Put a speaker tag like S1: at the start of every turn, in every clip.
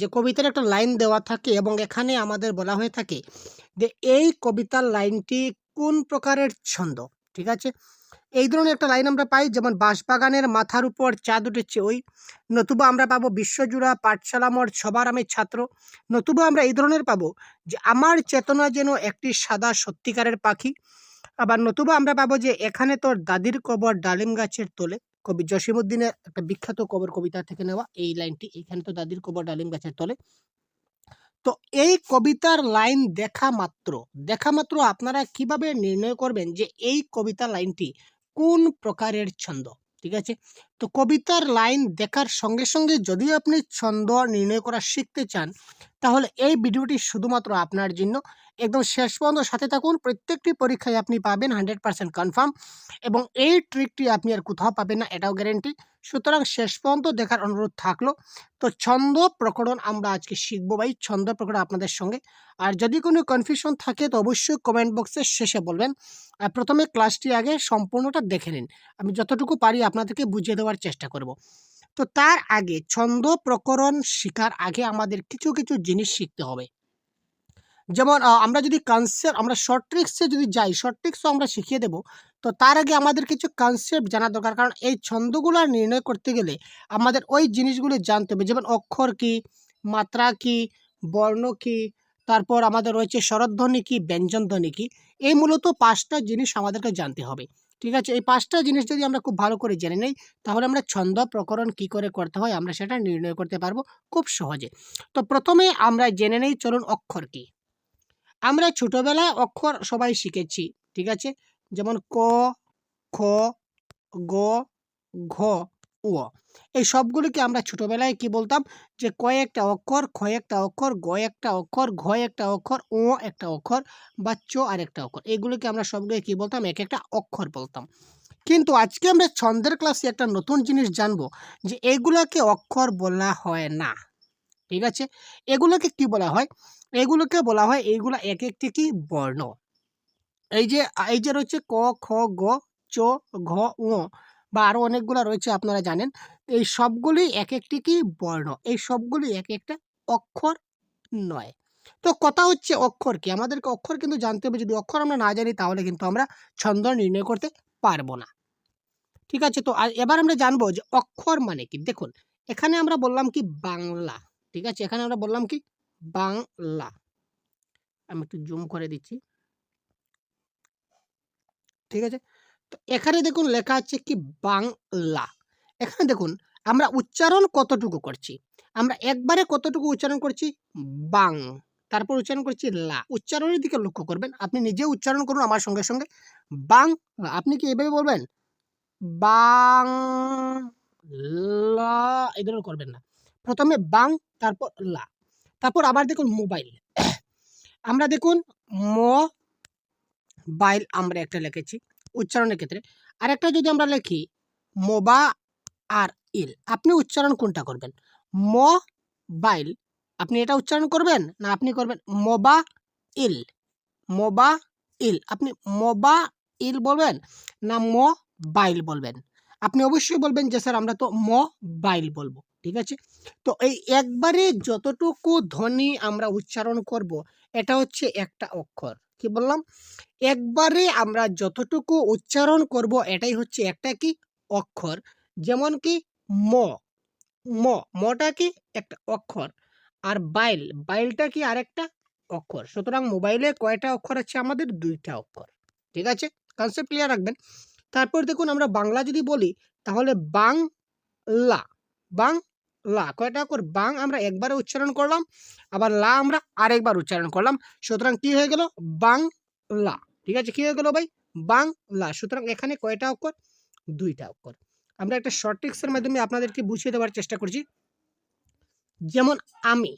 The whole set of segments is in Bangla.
S1: যে কবিতার একটা লাইন দেওয়া থাকে এবং এখানে আমাদের বলা হয়ে থাকে যে এই কবিতার লাইনটি কোন প্রকারের ছন্দ? ঠিক আছে? এই ধরনের একটা লাইন আমরা পাই যেমন বাঁশবাগানের মাথার উপর চাঁদ উঠেছে ওই নতুবা আমরা পাবো বিশ্বজুড়া পাঠশালা মোর সবার আমি ছাত্র, নতুবা আমরা এই ধরনের পাবো যে আমার চেতনা যেন একটি সাদা সত্যিকারের পাখি, আবার নতুবা আমরা পাবো যে এখানে তোর দাদির কবর ডালিম গাছের তোলে। কবি জসিমুদ্দিনের একটা বিখ্যাত কবর কবিতা থেকে নেওয়া এই লাইনটি। এখানে তো দাদির কবর ডালিম গাছের তলে। তো এই কবিতার লাইন দেখা মাত্র। দেখা মাত্র আপনারা কীভাবে নির্ণয় করবেন যে এই কবিতা লাইনটি কোন প্রকারের ছন্দ? ঠিক আছে? তো কবিতার লাইন দেখার সঙ্গে সঙ্গে যদি আপনি ছন্দ নির্ণয় করা শিখতে চান তাহলে এই ভিডিওটি শুধুমাত্র আপনার জন্য। একদম শেষ পর্যন্ত সাথে থাকুন। প্রত্যেকটি পরীক্ষায় আপনি পাবেন হান্ড্রেড পার্সেন্ট কনফার্ম এবং এই ট্রিকটি আপনি আর কোথাও পাবেন না, এটাও গ্যারেন্টি সুতরাং শেষ পর্যন্ত দেখার অনুরোধ থাকল। তো ছন্দ প্রকরণ আমরা আজকে শিখব ভাই, ছন্দ প্রকরণ আপনাদের সঙ্গে। আর যদি কোনো কনফিউশন থাকে তো অবশ্যই কমেন্ট বক্সের শেষে বলবেন। আর প্রথমে ক্লাসটি আগে সম্পূর্ণটা দেখে নিন। আমি যতটুকু পারি আপনাদেরকে বুঝিয়ে দেওয়ার চেষ্টা করব। তো তার আগে ছন্দ প্রকরণ শেখার আগে আমাদের কিছু কিছু জিনিস শিখতে হবে। যেমন আমরা যদি কনসেপ্ট আমরা শর্ট ট্রিক্সে যদি যাই শর্ট ট্রিক্সও আমরা শিখিয়ে দেব। তো তার আগে আমাদের কিছু কনসেপ্ট জানা দরকার, কারণ এই ছন্দগুলো নির্ণয় করতে গেলে আমাদের ওই জিনিসগুলো জানতে হবে। যেমন, অক্ষর কি, মাত্রা কি, বর্ণ কি, তারপর আমাদের রয়েছে স্বরধ্বনি কি, ব্যঞ্জনধ্বনি কি, এই মূলত পাঁচটা জিনিস আমাদেরকে জানতে হবে। ঠিক আছে? এই পাঁচটা জিনিস যদি আমরা খুব ভালো করে জেনে নেই, তাহলে আমরা ছন্দ প্রকরণ কি করে করতে হয় আমরা সেটা নির্ণয় করতে পারব খুব সহজে। তো প্রথমে আমরা জেনে নেই চলুন অক্ষর কি। আমরা ছোটোবেলায় অক্ষর সবাই শিখেছি, ঠিক আছে? যেমন ক, খ, গ, ঘ উ এই সবগুলিকে আমরা ছোটবেলায় কি বলতাম? যে কয়েকটা অক্ষর, খ একটা অক্ষর, গ একটা অক্ষর, ঘ একটা অক্ষর ও একটা অক্ষর বা চ আর একটা অক্ষর। এগুলোকে আমরা সবগুলো কি বলতাম? এক একটা অক্ষর বলতাম। কিন্তু আজকে আমরা ছন্দের ক্লাসে একটা নতুন জিনিস জানব যে এগুলোকে অক্ষর বলা হয় না। ঠিক আছে? এগুলোকে কি বলা হয়? এগুলোকে বলা হয়, এইগুলো এক একটি কি বর্ণ। এই যে এই যে রয়েছে ক, খ, গ, চ, ঘ উ বা আরও অনেকগুলো রয়েছে আপনারা জানেন। এই সবগুলি এক একটি কি বর্ণ? এই সবগুলি এক একটা অক্ষর নয়। তো কথা হচ্ছে অক্ষর কি? আমাদেরকে অক্ষর কিন্তু জানতে হবে। যদি অক্ষর আমরা না জানি, তাহলে কিন্তু আমরা ছন্দ নির্ণয় করতে পারব না। ঠিক আছে? তো এবার আমরা জানব যে অক্ষর মানে কি? দেখুন, এখানে আমরা বললাম কি বাংলা। ঠিক আছে? এখানে আমরা বললাম কি বাংলা। আমি একটু জুম করে দিচ্ছি। ঠিক আছে? তো এখানে দেখুন লেখা আছে কি বাংলা। এখানে দেখুন, আমরা উচ্চারণ কতটুকু করছি? আমরা একবারে কতটুকু উচ্চারণ করছি? বাং। তারপর উচ্চারণ করছি লা। উচ্চারণের দিকে লক্ষ্য করবেন, আপনি নিজে উচ্চারণ করুন আমার সঙ্গে সঙ্গে। বাং, আপনি কি এভাবে বলবেন? বাং, লা ধরনের করবেন না। প্রথমে বাং, তারপর লা। তারপর আবার দেখুন মোবাইল। আমরা দেখুন ম বাইল আমরা একটা লিখেছি উচ্চারণের ক্ষেত্রে। আরেকটা যদি আমরা লিখি, মোবা আর ইল। আপনি উচ্চারণ কোনটা করবেন? ম বাইল আপনি এটা উচ্চারণ করবেন না আপনি করবেন মোবা ইল? মোবা ইল। আপনি মোবা ইল বলবেন না ম বাইল বলবেন? আপনি অবশ্যই বলবেন যে, স্যার, আমরা তো ম বাইল বলব। ঠিক আছে? তো এই একবারে যতটুকু ধ্বনি আমরা উচ্চারণ করব, এটা হচ্ছে একটা অক্ষর। কি বললাম? একবারে আমরা যতটুকু উচ্চারণ করব, এটাই হচ্ছে একটা কি? অক্ষর। যেমন কি ম। ম মটা কি একটা অক্ষর আর বাইল বাইলটা কি আরেকটা অক্ষর। সুতরাং মোবাইলে কয়টা অক্ষর আছে? আমাদের দুইটা অক্ষর। ঠিক আছে? কনসেপ্ট ক্লিয়ার রাখবেন? তারপর দেখুন আমরা বাংলা যদি বলি, তাহলে বাং লা বাং লা কয়টা অক্ষর? বাং আমরা একবারে উচ্চারণ করলাম, আবার লা আমরা আরেকবার উচ্চারণ করলাম। সুতরাং কি হয়ে গেল? বাং লা। ঠিক আছে? কি হয়ে গেল ভাই? বাংলা সুতরাং এখানে কয়টা অক্ষর? দুইটা অক্ষর। আমরা একটা শর্ট ট্রিক্সের মাধ্যমে আপনাদেরকে বুঝিয়ে দেওয়ার চেষ্টা করছি। যেমন আমি,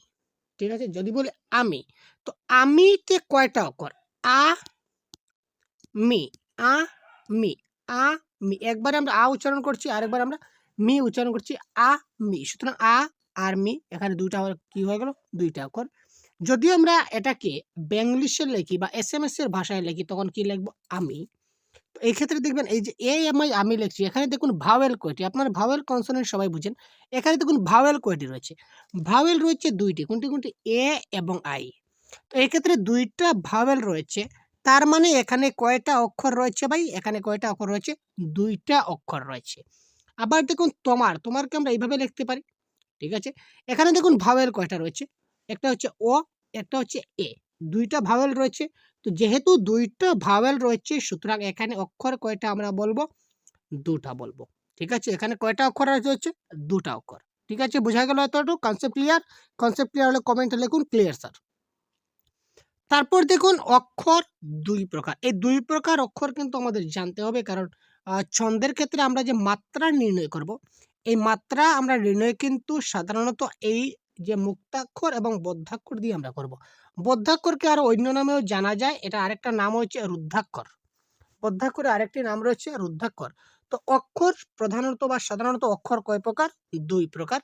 S1: ঠিক আছে? যদি বলি আমি, তো আমিতে কয়টা অক্ষর? আ, মি আ মি আ, মি। একবারে আমরা আ উচ্চারণ করছি, আরেকবার আমরা মি উচ্চারণ করছি, আ, মি। সুতরাং আ আর মি, এখানে দুইটা কি হয়ে গেল? দুইটা অক্ষর। যদি আমরা এটাকে ব্যাংলিশে লিখি বা এস এম এর ভাষায় লিখি, তখন কি লিখব? আমি। এই ক্ষেত্রে দেখবেন এই যে এ এম আই আমি লিখছি, এখানে দেখুন ভাওয়েল কয়টি আপনার ভাওয়েল কনসোনেন্ট সবাই বুঝেন, এখানে দেখুন ভাওয়েল কয়টি রয়েছে। ভাওয়েল রয়েছে দুইটি, কোনটি কোনটি? এ এবং আই তো এই ক্ষেত্রে দুইটা ভাওয়েল রয়েছে, তার মানে এখানে কয়টা অক্ষর রয়েছে ভাই? এখানে কয়টা অক্ষর রয়েছে? দুইটা অক্ষর রয়েছে। আবার দেখুন তোমার, তোমারকে আমরা এইভাবে লিখতে পারি, ঠিক আছে? এখানে দেখুন ভাওয়েল কয়টা রয়েছে? একটা হচ্ছে ও একটা হচ্ছে এ দুইটা ভাওয়েল রয়েছে তো যেহেতু দুইটা ভাওয়েল রয়েছে, সুতরাং এখানে অক্ষর কয়টা আমরা বলব? দুটা বলব। ঠিক আছে? এখানে কয়টা অক্ষর রয়েছে? দুটা অক্ষর। ঠিক আছে? বোঝা গেল এতটুকু? কনসেপ্ট ক্লিয়ার কনসেপ্ট ক্লিয়ার হলে কমেন্টে লিখুন ক্লিয়ার স্যার তারপর দেখুন, অক্ষর দুই প্রকার। এই দুই প্রকার অক্ষর কিন্তু আমাদের জানতে হবে, কারণ ছন্দের ক্ষেত্রে আমরা যে মাত্রা নির্ণয় করব, এই মাত্রা আমরা নির্ণয় কিন্তু সাধারণত এই যে মুক্তাক্ষর এবং বদ্ধাক্ষর দিয়ে আমরা করব। বদ্ধাক্ষরকে আরও অন্য নামেও জানা যায়। এটা আরেকটা নাম হচ্ছে রুদ্ধাক্ষর। বদ্ধাক্ষরের আরেকটি নাম রয়েছে রুদ্ধাক্ষর। তো অক্ষর প্রধানত বা সাধারণত অক্ষর কয় প্রকার? দুই প্রকার।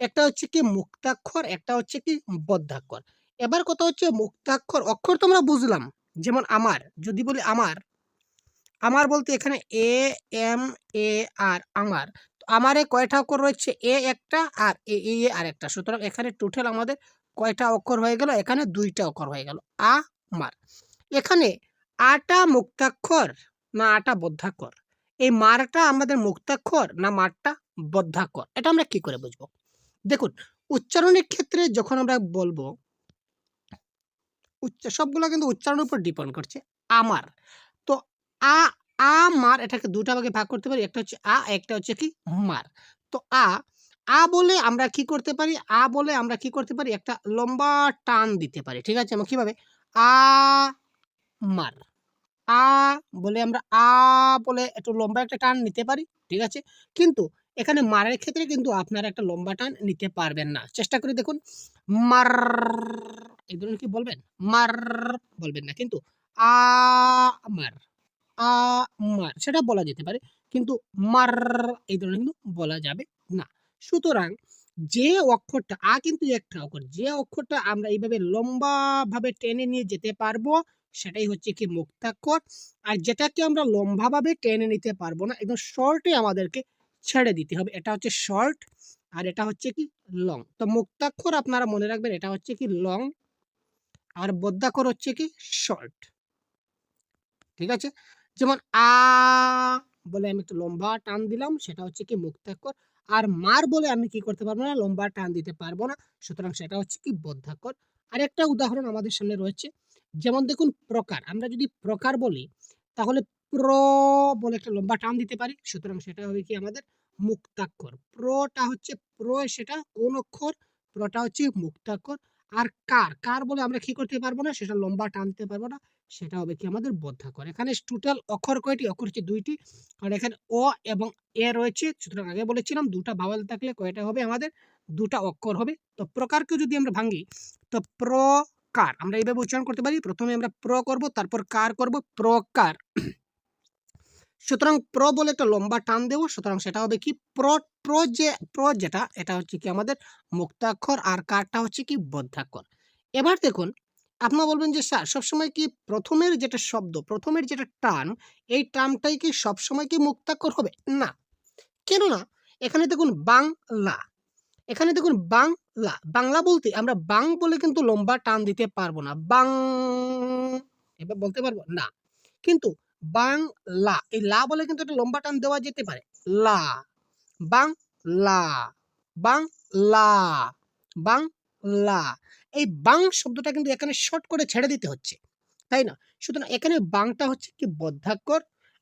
S1: একটা হচ্ছে কি মুক্তাক্ষর, একটা হচ্ছে কি বদ্ধাক্ষর। এবার কথা হচ্ছে মুক্তাক্ষর, অক্ষর তো আমরা বুঝলাম। যেমন আমার, যদি বলি আমার আমার বলতে এখানে এ, এম, এ, আর, আমার। আমারে কয়টা অক্ষর রয়েছে? এ একটা আর এ এ আর একটা। সুতরাং এখানে টোটাল আমাদের কয়টা অক্ষর হয়ে গেল? এখানে দুইটা অক্ষর হয়ে গেল। আ এখানে আটা মুক্তাক্ষর না আটা বদ্ধাক্ষর? এই মারটা আমাদের মুক্তাক্ষর না মারটা বদ্ধাক্ষর? এটা আমরা কি করে বুঝব? দেখুন, উচ্চারণের ক্ষেত্রে যখন আমরা বলব, উচ্চ, সবগুলো কিন্তু উচ্চারণের উপর ডিপেন্ড করছে। আমার। তো আ আমার এটাকে দুটা ভাগে ভাগ করতে পারি, একটা হচ্ছে আ, একটা হচ্ছে কি, মার। তো আ আ বলে আমরা কি করতে পারি? আ বলে আমরা কি করতে পারি? একটা লম্বা টান দিতে পারি, ঠিক আছে? আমরা কীভাবে? আ, মার। আ বলে আমরা আ বলে একটু লম্বা একটা টান নিতে পারি, ঠিক আছে? কিন্তু এখানে মারের ক্ষেত্রে কিন্তু আপনারা একটা লম্বা টান নিতে পারবেন না। চেষ্টা করে দেখুন। মার, এই ধরনের কি বলবেন? মার বলবেন না, কিন্তু আ, মার। মার, সেটা বলা যেতে পারে। কিন্তু মার, এই ধরনের কিন্তু বলা যাবে না। সুতরাং যে অক্ষরটা, আ কিন্তু একটা অক্ষর, যে অক্ষরটা আমরা এইভাবে লম্বা ভাবে টেনে নিয়ে যেতে পারব, সেটাই হচ্ছে কি মুক্তাক্ষর। আর যেটাকে আমরা লম্বাভাবে টেনে নিতে পারব না, একদম শর্টে আমাদেরকে ছেড়ে দিতে হবে। এটা হচ্ছে শর্ট আর এটা হচ্ছে কি লং। তো মুক্তাক্ষর আপনারা মনে রাখবেন, এটা হচ্ছে কি লং আর বদ্যাক্ষর হচ্ছে কি শর্ট। ঠিক আছে? যেমন আ বলে আমি একটু লম্বা টান দিলাম, সেটা হচ্ছে কি মুক্তাক্ষর। আর মার বলে আমি কি করতে পারব না, লম্বা টান দিতে পারব না, সুতরাং সেটা হচ্ছে কি বদ্ধাক্ষর আরেকটা উদাহরণ আমাদের সামনে রয়েছে, যেমন দেখুন প্রকার, আমরা যদি প্রকার বলি, তাহলে প্র বলে একটা লম্বা টান দিতে পারি, সুতরাং সেটা হবে কি আমাদের মুক্তাক্ষর। প্রটা হচ্ছে প্র, সেটা কোন অক্ষর, প্রটা হচ্ছে মুক্তাক্ষর। আর কার? কার বলে আমরা কি করতে পারব না? সেটা লম্বা টানতে পারব না। সেটা হবে কি আমাদের বদ্ধাক্ষর এখানে টোটাল অক্ষর কয়টি? অক্ষর হচ্ছে দুইটি। আর এখানে অ এবং এ রয়েছে। সুতরাং আগে বলেছিলাম দুটা ভাওয়াল থাকলে কয়টা হবে আমাদের? দুটা অক্ষর হবে। তো প্রকারকে যদি আমরা ভাঙি, তো প্রকার আমরা এইভাবে উচ্চারণ করতে পারি। প্রথমে আমরা প্র করব, তারপর কার করব? প্রকার। সুতরাং প্র বলে একটা লম্বা টান দেবো, সুতরাং সেটা হবে কি? প্র প্র যে প্র যেটা, এটা হচ্ছে কি আমাদের মুক্তাক্ষর আর কারটা হচ্ছে কি? বদ্ধাক্ষর এবার দেখুন, আপনারা বলবেন যে, স্যার, সবসময় কি প্রথমের যেটা শব্দ, প্রথমের যেটা টার্ম এই টার্মটাই কি সবসময় কি মুক্তাক্ষর হবে? না। কেন না এখানে দেখুন বাংলা, এখানে দেখুন বাংলা বাংলা বলতে আমরা বাং বলে কিন্তু লম্বা টান দিতে পারব না। বাং, এবার বলতে পারব না। কিন্তু বাংলা এই লা বলে কিন্তু একটা লম্বা টান দেওয়া যেতে পারে। লা, বাং লা বাং লা বাং লা। এই বাং শব্দটা কিন্তু এখানে শর্ট করে ছেড়ে দিতে হচ্ছে, তাই না? সুতরাং এখানে বাংটা হচ্ছে কি বদ্ধাক্ষর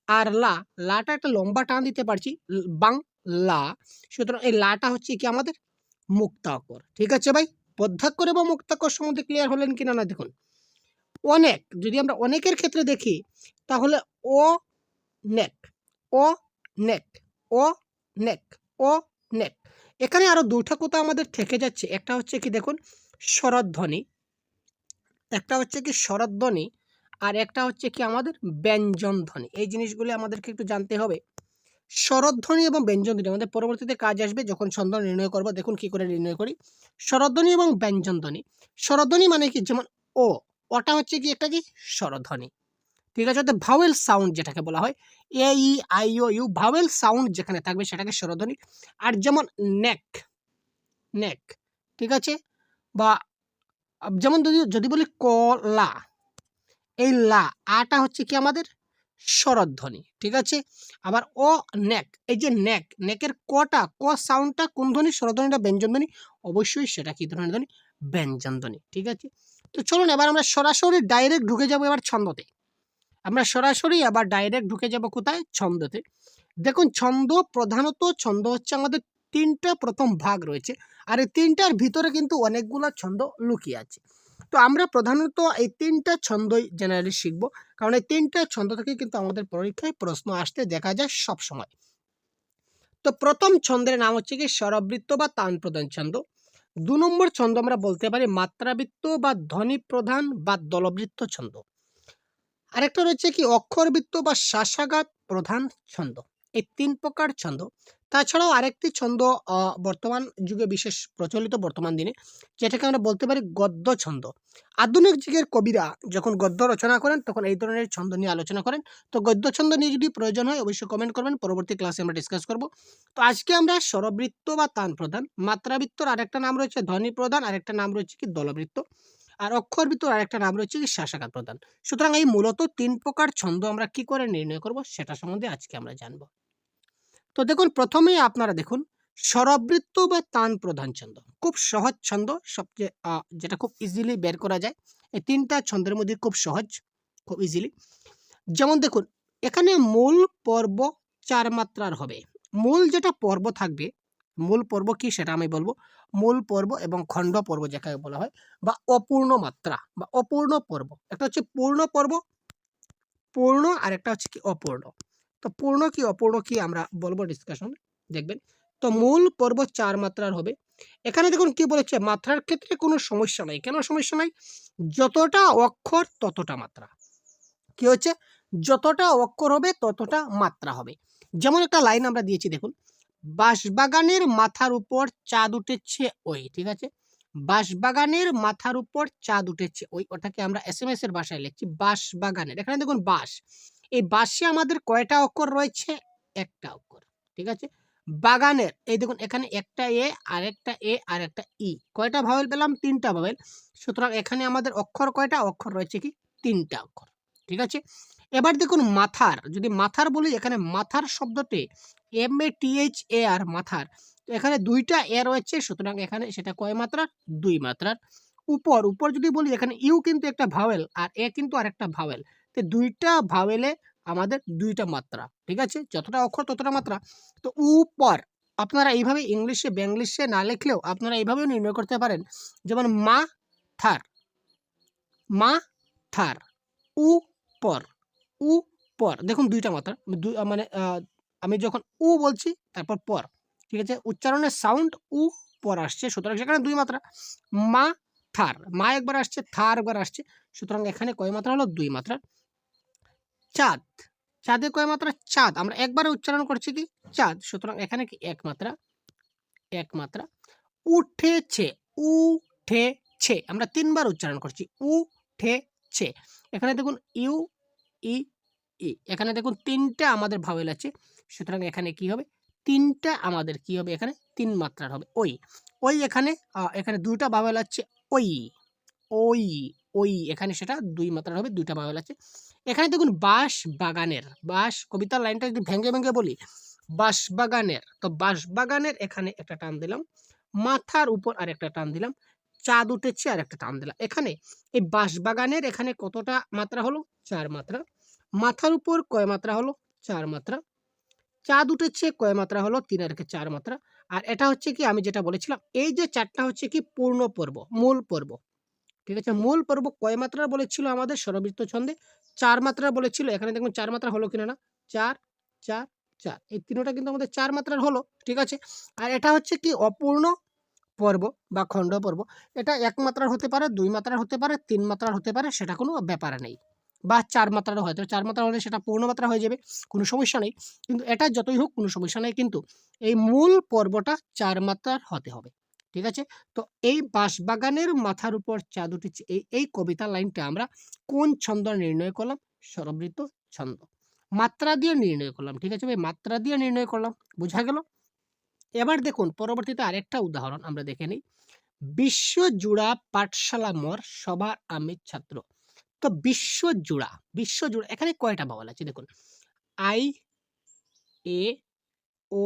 S1: আর লা, লাটা একটা লম্বা টান দিতে পারছি, বাং লা। সুতরাং এই লাটা হচ্ছে কি আমাদের মুক্তাক্ষর, ঠিক আছে ভাই? বদ্ধাক্ষর এবং মুক্তাক্ষর সম্বন্ধে ক্লিয়ার হলেন কিনা না দেখুন। অনেক, যদি আমরা অনেকের ক্ষেত্রে দেখি, তাহলে ও নেক ও নেক ও নেক ও নেক। এখানে আরও দুটা কথা আমাদের থেকে যাচ্ছে। একটা হচ্ছে কি দেখুন স্বরধ্বনি একটা হচ্ছে কি স্বরধ্বনি আর একটা হচ্ছে কি আমাদের ব্যঞ্জন ধ্বনি এই জিনিসগুলি আমাদেরকে একটু জানতে হবে। স্বরধ্বনি এবং ব্যঞ্জন ধ্বনি আমাদের পরবর্তীতে কাজ আসবে যখন ছন্দ নির্ণয় করব। দেখুন কি করে নির্ণয় করি। স্বরধ্বনি এবং ব্যঞ্জন ধ্বনি স্বরধ্বনি মানে কি? যেমন ও ওটা হচ্ছে কি একটা কি? স্বরধ্বনি। ঠিক আছে? অর্থাৎ ভাওয়েল সাউন্ড যেটাকে বলা হয় A E I O U vowel sound যেখানে থাকবে সেটাকে স্বরধ্বনি। আর যেমন নেক নেক ঠিক আছে? বা যেমন যদি যদি বলি কলা এই লা, আটা হচ্ছে কি আমাদের? স্বরধ্বনি, ঠিক আছে? আবার ও নেক এই যে নেক নেকের কটা, ক সাউন্ডটা কোন ধ্বনি? স্বরধ্বনিটা ব্যঞ্জন ধ্বনি অবশ্যই সেটা কি ধরনের ধ্বনি? ব্যঞ্জন ধ্বনি ঠিক আছে? তো চলুন এবার আমরা সরাসরি ডাইরেক্ট ঢুকে যাব এবার ছন্দতে। আমরা সরাসরি আবার ডাইরেক্ট ঢুকে যাব কোথায়? ছন্দতে। দেখুন, ছন্দ প্রধানত, ছন্দ হচ্ছে আমাদের তিনটা প্রথম ভাগ রয়েছে। আর এই তিনটার ভিতরে কিন্তু অনেকগুলো ছন্দ লুকিয়ে আছে। তো আমরা প্রধানত এই তিনটা ছন্দই জেনারেলি শিখব। কারণ এই তিনটা ছন্দ থেকে কিন্তু আমাদের পরীক্ষায় প্রশ্ন আসতে দেখা যায় সব সময় তো প্রথম ছন্দের নাম হচ্ছে কি স্বরবৃত্ত বা তান প্রধান ছন্দ। দু নম্বর ছন্দ আমরা বলতে পারি মাত্রাবৃত্ত বা ধনী প্রধান বা দলবৃত্ত ছন্দ। আরেকটা রয়েছে কি অক্ষরবৃত্ত বা শাসাঘাত প্রধান ছন্দ। এই তিন প্রকার ছন্দ। তাছাড়াও আরেকটি ছন্দ বর্তমান যুগে বিশেষ প্রচলিত বর্তমান দিনে, যেটাকে আমরা বলতে পারি গদ্য ছন্দ। আধুনিক যুগের কবিরা যখন গদ্য রচনা করেন, তখন এই ধরনের ছন্দ নিয়ে আলোচনা করেন। তো গদ্য ছন্দ নিয়ে যদি প্রয়োজন হয়, অবশ্যই কমেন্ট করবেন, পরবর্তী ক্লাসে আমরা ডিসকাস করব। তো আজকে আমরা স্বরবৃত্ত বা তান প্রধান মাত্রাবৃত্তর আরেকটা নাম রয়েছে ধ্বনি প্রধান আরেকটা নাম রয়েছে কি দলবৃত্ত। আর অক্ষরবৃত্তর আরেকটা নাম রয়েছে কি শাসাঘাত প্রধান। সুতরাং এই মূলত তিন প্রকার ছন্দ আমরা কি করে নির্ণয় করব সেটা সম্বন্ধে আজকে আমরা জানব। তো দেখুন, প্রথমেই আপনারা দেখুন, স্বরবৃত্ত বা তান প্রধান ছন্দ। খুব সহজ ছন্দ, সবচেয়ে যেটা খুব ইজিলি বের করা যায়। এই তিনটা ছন্দের মধ্যে খুব সহজ, খুব ইজিলি যেমন দেখুন, এখানে মূল পর্ব চার মাত্রার হবে। মূল যেটা পর্ব থাকবে মূল পর্ব কি সেটা আমি বলব। মূল পর্ব এবং খণ্ড পর্ব যেটাকে বলা হয় বা অপূর্ণ মাত্রা বা অপূর্ণ পর্ব। একটা হচ্ছে পূর্ণ পর্ব, পূর্ণ আর একটা হচ্ছে কি অপূর্ণ। তো পূর্ণ কি অপূর্ণ কি আমরা বলব ডিসকাশন দেখবেন, তো মূল পর্ব চার মাত্রার হবে। এখানে দেখুন কি বলেছে, মাত্রার ক্ষেত্রে কোনো সমস্যা নাই। কেন সমস্যা নাই? যতটা অক্ষর ততটা মাত্রা। কি হচ্ছে? যতটা অক্ষর হবে ততটা মাত্রা হবে। যেমন একটা লাইন আমরা দিয়েছি দেখুন বাঁশবাগানের মাথার উপর চাঁদ উঠেছে ওই, ঠিক আছে? বাঁশবাগানের মাথার উপর চাঁদ উঠেছে ওই, ওটাকে আমরা এস এম এস এর ভাষায় লিখছি, বাঁশবাগানের। এখানে দেখুন বাঁশ। এই বাঁশে আমাদের কয়টা অক্ষর রয়েছে? একটা অক্ষর, ঠিক আছে? বাগানের, এই দেখুন এখানে একটা এ, আর একটা এ, আর একটা ই। কয়টা ভাবেল পেলাম? তিনটা ভাবেল সুতরাং এখানে আমাদের অক্ষর কয়টা? অক্ষর রয়েছে কি? তিনটা অক্ষর, ঠিক আছে? এবার দেখুন মাথার, যদি মাথার বলি, এখানে মাথার শব্দটি M A T H A আর মাথার। তো এখানে দুইটা এ রয়েছে, সুতরাং এখানে সেটা কয় মাত্রার? দুই মাত্রার। উপর উপর যদি বলি, এখানে ইউ কিন্তু একটা ভাওয়েল আর এ কিন্তু আরেকটা ভাওয়েল। তো দুইটা ভাওয়েলে আমাদের দুইটা মাত্রা, ঠিক আছে? যতটা অক্ষর, ততটা মাত্রা। তো উপর, আপনারা এইভাবে ইংলিশে ব্যাংলিশে না লিখলেও আপনারা এইভাবেও নির্ণয় করতে পারেন। যেমন মা থার মা থার উ পর উ, পর। দেখুন দুইটা মাত্রা। মানে আমি যখন উ বলছি, তারপর পর। ঠিক আছে? উচ্চারণের সাউন্ড উ, পর আসছে। সুতরাং সেখানে দুই মাত্রা। মা, থার। মা একবার আসছে, থার একবার আসছে। সুতরাং এখানে কয় মাত্রা হলো? দুই মাত্রা। চাঁদ। চাঁদে কয় মাত্রা? চাঁদ। আমরা একবারে উচ্চারণ করছি কি? চাঁদ। সুতরাং এখানে কি? এক মাত্রা। এক মাত্রা। উঠেছে। উঠেছে। আমরা তিনবার উচ্চারণ করছি। উঠেছে। এখানে দেখুন, ইউ ই ই এখানে দেখুন তিনটা আমাদের ভাওয়েল আছে। সুতরাং এখানে কি হবে? তিনটা আমাদের কি হবে? এখানে তিন মাত্রার হবে। ওই ওই এখানে এখানে দুইটা ভাওয়েল আছে, ওই ওই ওই। এখানে সেটা দুই মাত্রার হবে, দুইটা ভাওয়েল আছে। এখানে দেখুন বাঁশ বাগানের বাঁশ, কবিতার লাইনটা যদি ভেঙে ভেঙে বলি বাঁশ বাগানের তো বাঁশ বাগানের এখানে একটা টান দিলাম, মাথার উপর আর একটা টান দিলাম চাঁদ উঠেছে আর একটা টান দিলাম। এখানে এই বাঁশ বাগানের এখানে কতটা মাত্রা হলো? চার মাত্রা। মাথার উপর কয় মাত্রা হলো? চার মাত্রা। চাঁদ উঠেছে, কয় মাত্রা হলো? তিন আর চার মাত্রা। আর এটা হচ্ছে কি? আমি যেটা বলেছিলাম, এই যে চারটা হচ্ছে কি? পূর্ণ পর্ব, মূল পর্ব। ঠিক আছে? মূল পর্ব কয় মাত্রা বলেছিল আমাদের? স্বরবৃত্ত ছন্দে চার মাত্রা বলেছিল। এখানে দেখুন চার মাত্রা হলো কিনা না? চার চার চার। এই তিনটা কিন্তু আমাদের চার মাত্রার হলো। ঠিক আছে? আর এটা হচ্ছে কি? অপূর্ণ পর্ব বা খণ্ড পর্ব। এটা এক মাত্রার হতে পারে, দুই মাত্রার হতে পারে, তিন মাত্রার হতে পারে, সেটা কোনো ব্যাপার নেই। বা চার মাত্রারও হয়তো চার মাত্রা হলে সেটা পূর্ণ মাত্রা হয়ে যাবে, কোনো সমস্যা নেই। কিন্তু এটা যতই হোক, কোনো সমস্যা নেই, কিন্তু এই মূল পর্বটা চার মাত্রার হতে হবে, ঠিক আছে? তো এই বাঁশবাগানের মাথার উপর চাঁদ উঠেছে এই এই কবিতার লাইনটা আমরা কোন ছন্দ নির্ণয় করলাম? সরবৃত ছন্দ। মাত্রা দিয়ে নির্ণয় করলাম, ঠিক আছে ভাই? মাত্রা দিয়ে নির্ণয় করলাম, বোঝা গেল? এবার দেখুন, পরবর্তীতে আরেকটা উদাহরণ আমরা দেখে নিই। বিশ্বজুড়া পাঠশালা মোর সবার আমি ছাত্র। তো বিশ্বজুড়া বিশ্বজুড়া এখানে কয়টা ভাওয়াল আছে দেখুন? I, A, O,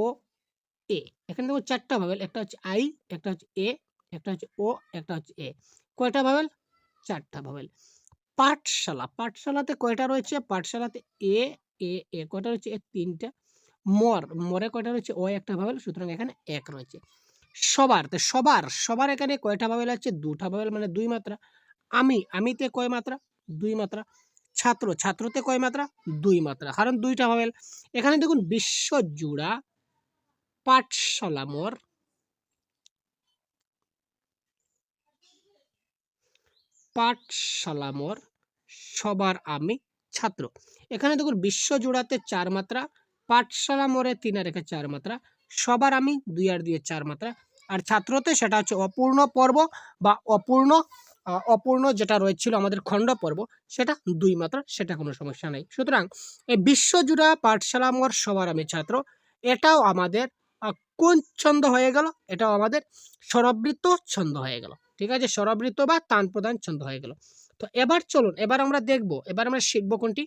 S1: A. এখানে দেখুন চারটা ভাবেল একটা হচ্ছে আই, একটা হচ্ছে এ, একটা হচ্ছে ও, একটা হচ্ছে এ। কয়টা ভাবেল চারটা ভাবেল পাঠশালা, পাঠশালাতে কয়টা রয়েছে? পাঠশালাতে এ এ এ। কয়টা রয়েছে? এ, তিনটা। মর, মরে কয়টা রয়েছে? ও একটা ভাবেল, সুতরাং এখানে এক রয়েছে। সবার, তো সবার সবার এখানে কয়টা ভাবেল আছে? দুটা ভাবেল মানে দুই মাত্রা। আমি, আমিতে কয় মাত্রা? দুই মাত্রা। ছাত্র, ছাত্রতে কয় মাত্রা? দুই মাত্রা। কারণ দুইটা ভাবেল। এখানে দেখুন বিশ্বজুড়া পাঠশালা মোর পাঠশালা সবার আমি ছাত্র। এখানে দেখুন বিশ্বজুড়াতে চার মাত্রা পাঠশালা মোড়ে তিন আর রেখে চার মাত্রা, সবার আমি দুই আর দিয়ে চার মাত্রা। আর ছাত্রতে সেটা হচ্ছে অপূর্ণ পর্ব বা অপূর্ণ অপূর্ণ যেটা রয়েছিল আমাদের খণ্ড পর্ব, সেটা দুই মাত্রা, সেটা কোনো সমস্যা নেই। সুতরাং এই বিশ্বজুড়া পাঠশালা মোড় সবার আমি ছাত্র, এটাও আমাদের কোন ছন্দ হয়ে গেল, এটাও আমাদের স্বরবৃত্ত ছন্দ হয়ে গেল। ঠিক আছে? স্বরবৃত্ত বা তান প্রদান ছন্দ হয়ে গেল। তো এবার চলুন, এবার আমরা দেখব, এবার আমরা শিখব কোনটি?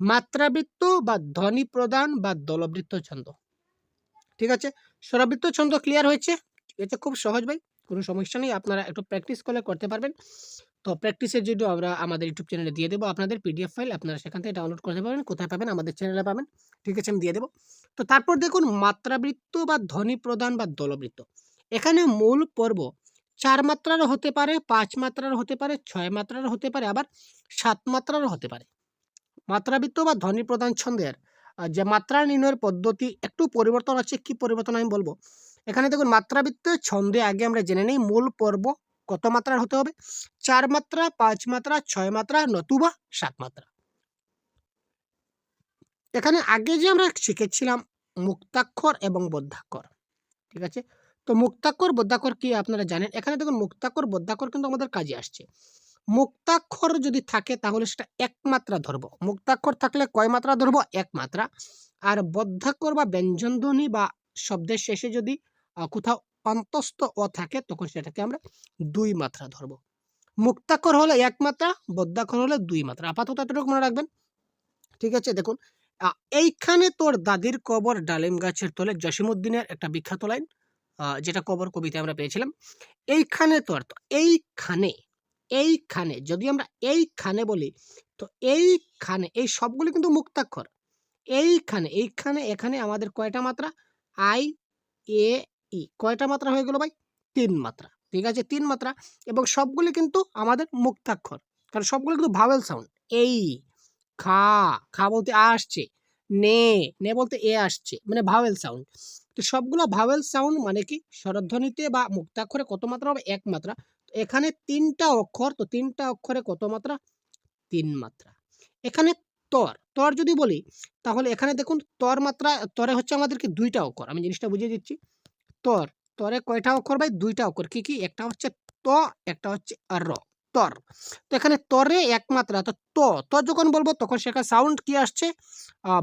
S1: মাত্রাবৃত্ত বা ধ্বনি প্রদান বা দলবৃত্ত ছন্দ। ঠিক আছে? স্বরবৃত্ত ছন্দ ক্লিয়ার হয়েছে? এটা খুব সহজ ভাই, কোনো সমস্যা নেই, আপনারা একটু প্র্যাকটিস করলে করতে পারবেন। তো প্র্যাকটিসের জন্য আমরা আমাদের ইউটিউব চ্যানেলে দিয়ে দেবো আপনাদের পিডিএফ ফাইল আপনারা সেখান থেকে ডাউনলোড করতে পারবেন, কোথায় পাবেন আমাদের চ্যানেলে পাবেন। ঠিক আছে, আমি দিয়ে দেবো। তো তারপর দেখুন, মাত্রাবৃত্ত বা ধ্বনি প্রদান বা দলবৃত্ত। এখানে মূল পর্ব চার মাত্রার হতে পারে, পাঁচ মাত্রার হতে পারে, ছয় মাত্রার হতে পারে, আবার সাত মাত্রারও হতে পারে। মাত্রাবৃত্ত বা ধ্বনি প্রধান ছন্দের যে মাত্রা নির্ণয়ের পদ্ধতি একটু পরিবর্তন আছে কি পরিবর্তন আমি বলব? এখানে দেখুন মাত্রাবৃত্ত ছন্দে আগে আমরা জেনে নিই, মূল পর্ব কত মাত্রার হতে হবে? চার মাত্রা, পাঁচ মাত্রা, ছয় মাত্রা নতুবা সাত মাত্রা। এখানে আগে যে আমরা শিখেছিলাম মুক্তাক্ষর এবং বদ্ধাক্ষর ঠিক আছে? তো মুক্তাক্ষর বদ্ধাক্ষর কি আপনারা জানেন? এখানে দেখুন, মুক্তাক্ষর বদ্ধাক্ষর কিন্তু আমাদের কাজে আসছে। মুক্তাক্ষর যদি থাকে, তাহলে সেটা একমাত্রা ধরব মুক্তাক্ষর থাকলে কয় মাত্রা ধরবো এক মাত্রা। আর বদ্ধাক্ষর বা ব্যঞ্জনধ্বনি বা শব্দের শেষে যদি কোথাও অন্তস্থ অ থাকে, তখন সেটাকে আমরা দুই মাত্রা ধরবো মুক্তাক্ষর হলে এক মাত্রা, বদ্ধাক্ষর হলে দুই মাত্রা। আপাতত এতটুকু মনে রাখবেন। ঠিক আছে? দেখুন এইখানে তোর দাদির কবর ডালিম গাছের তলে জসিমুদ্দিনের একটা বিখ্যাত লাইন যেটা কবর কবিতা আমরা পেয়েছিলাম। এইখানে তোর এইখানে এইখানে, যদি আমরা এইখানে বলি, তো এইখানে, এই সবগুলো কিন্তু মুক্তাক্ষর। এইখানে এইখানে, এখানে আমাদের কয়টা মাত্রা? I, A, E. কয়টা মাত্রা হয়ে গেল ভাই? তিন মাত্রা। ঠিক আছে? তিন মাত্রা। এবং সবগুলি কিন্তু আমাদের মুক্তাক্ষর। কারণ সবগুলো কিন্তু ভাওয়েল সাউন্ড। এই, খা খা বলতে আসছে। নে নে বলতে এ আসছে। মানে ভাওয়েল সাউন্ড। তো সবগুলো ভাওয়েল সাউন্ড মানে কি? স্বরধ্বনিতে বা মুক্তাক্ষরে কত মাত্রা হবে? এক মাত্রা। এখানে তিনটা অক্ষর, তো তিনটা অক্ষরে কত মাত্রা? তিন মাত্রা। এখানে তর তর যদি বলি, তাহলে এখানে দেখুন তর মাত্রা, তরে হচ্ছে আমাদেরকে দুইটা অক্ষর। আমি জিনিসটা বুঝিয়ে দিচ্ছি। তর, তরে কয়টা অক্ষর ভাই? দুইটা অক্ষর। কি কি? একটা হচ্ছে ত, একটা হচ্ছে র, তর। তো এখানে তরে এক মাত্রা, তো ত ত যখন বলব, তখন সেখানে সাউন্ড কি আসছে?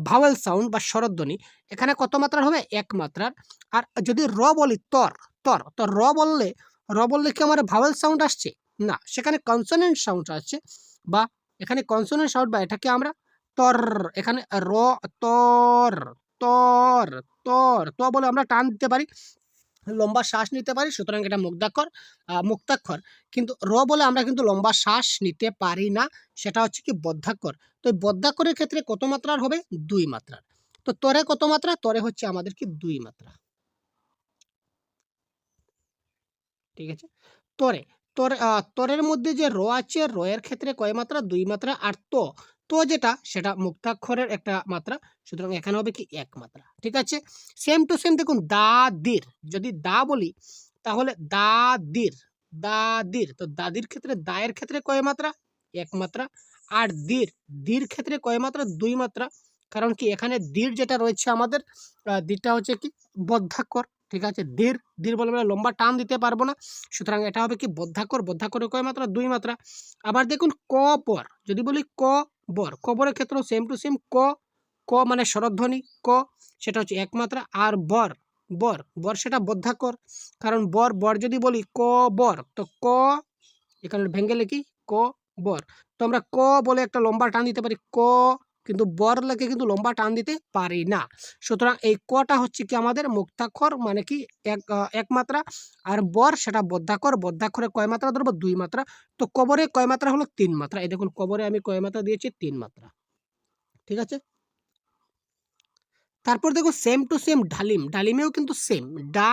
S1: ভাওয়েল সাউন্ড বা স্বরধ্বনি। এখানে কত মাত্রার হবে? এক মাত্রার। আর যদি র বলি, তর তর, তো র বললে র কি আমার ভাওয়েল সাউন্ড আসছে? না সেখানে কনসোনেন্ট সাউন্ড আসছে বা এখানে কনসোনেন্ট সাউন্ড বা এটাকে আমরা তর এখানে র তর তর তর ত বলে আমরা টান দিতে পারি লম্বা শ্বাস নিতে পারি সুতরাং এটা মুক্তাক্ষর আহ, মুক্তাক্ষর। কিন্তু র বলে আমরা কিন্তু লম্বা শ্বাস নিতে পারি না সেটা হচ্ছে কি বদ্ধাক্ষর তো বদ্ধাক্ষরের ক্ষেত্রে কত মাত্রার হবে? দুই মাত্রার। তো তরে কত মাত্রা? তরে হচ্ছে আমাদের কি দুই মাত্রা। ঠিক আছে? তরে তরে তরের মধ্যে যে র আছে র এর ক্ষেত্রে কয় মাত্রা? দুই মাত্রা। আর তো তো যেটা, সেটা মুক্তাক্ষরের একটা মাত্রা। সুতরাং এখানে হবে কি এক মাত্রা। ঠিক আছে? সেম টু সেম দেখুন, দা, দির। যদি দা বলি, তাহলে দা, দির দাদির তো দাদির ক্ষেত্রে দায়ের ক্ষেত্রে কয় মাত্রা? এক মাত্রা। আর দীর দীর ক্ষেত্রে কয় মাত্রা? দুই মাত্রা। কারণ কি, এখানে দীর যেটা রয়েছে আমাদের দীরটা হচ্ছে কি? বদ্ধাক্ষর। ঠিক আছে? দীর দীর বলে আমরা লম্বা টান দিতে পারব না। সুতরাং এটা হবে কি বদ্ধাকর বদ্ধাক্ষরের কয় মাত্রা? দুই মাত্রা। আবার দেখুন ক পর, যদি বলি ক বর কবরের ক্ষেত্রেও সেম টু সেম ক ক মানে স্বরধ্বনি ক সেটা হচ্ছে একমাত্রা আর বর বর বর সেটা বদ্ধাকর। কারণ বর বর যদি বলি ক বর, তো ক, এখানে ভেঙ্গে লিখি, ক বর। তো আমরা ক বলে একটা লম্বা টান দিতে পারি, ক কিন্তু বর লেখে কিন্তু লম্বা টান দিতে পারি না। সুতরাং এই কটা হচ্ছে কি আমাদের মুক্তাক্ষর মানে কি এক এক মাত্রা আর বর সেটা বদ্ধাক্ষর। বদ্ধাক্ষরে কয় মাত্রা ধরবো? দুই মাত্রা। তো কবরে কয় মাত্রা হলো? তিন মাত্রা। এই দেখুন, কবরে আমি কয় মাত্রা দিয়েছি? তিন মাত্রা। ঠিক আছে? তারপর দেখো সেম টু সেম ডালিম। ডালিমেও কিন্তু সেম ডা,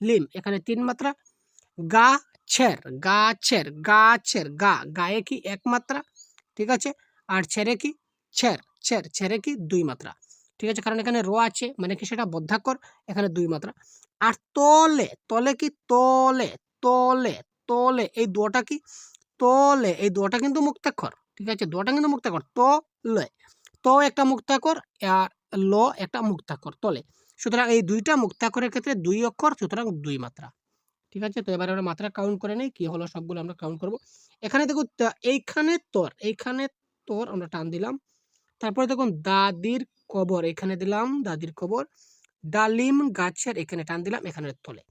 S1: লিম। এখানে তিন মাত্রা। গা, ছের। গা ছের। গা ছের। গা। গায়ে কি এক মাত্রা? ঠিক আছে? আর ছেড়ে কি? ছের ছের ছেড়ে কি দুই মাত্রা। ঠিক আছে? কারণ এখানে র আছে মানে কি সেটা বদ্ধাক্ষর, এখানে দুই মাত্রা। আর তলে তলে কি তলে তলে তলে, এই দুটা কি তলে, এই দুটা কিন্তু মুক্তাক্ষর। ঠিক আছে? দুটা কিন্তু মুক্তাক্ষর। তলে, তো একটা মুক্তাক্ষর, আর ল একটা মুক্তাক্ষর, তলে। সুতরাং এই দুইটা মুক্তাক্ষরের ক্ষেত্রে দুই অক্ষর, সুতরাং দুই মাত্রা। ঠিক আছে? তো এবারে আমরা মাত্রা কাউন্ট করে নেই, কি হলো সবগুলো আমরা কাউন্ট করব। এখানে দেখো, তা- এইখানে তোর এইখানে তোর আমরা টান দিলাম। তারপরে দেখুন, দাদির কবর, এখানে দিলাম, দাদির কবর। ডালিম গাছের এখানে টান দিলাম এখানে তোলে।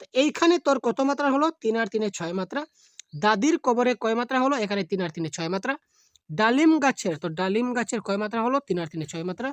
S1: তো এইখানে তোর কত মাত্রা হলো? তিন আর তিনে ছয় মাত্রা। দাদির কবরে কয় মাত্রা হলো? এখানে তিন আর তিনে ছয় মাত্রা। ডালিম গাছের, তো ডালিম গাছের কয় মাত্রা হলো? তিন আর তিনে ছয় মাত্রা।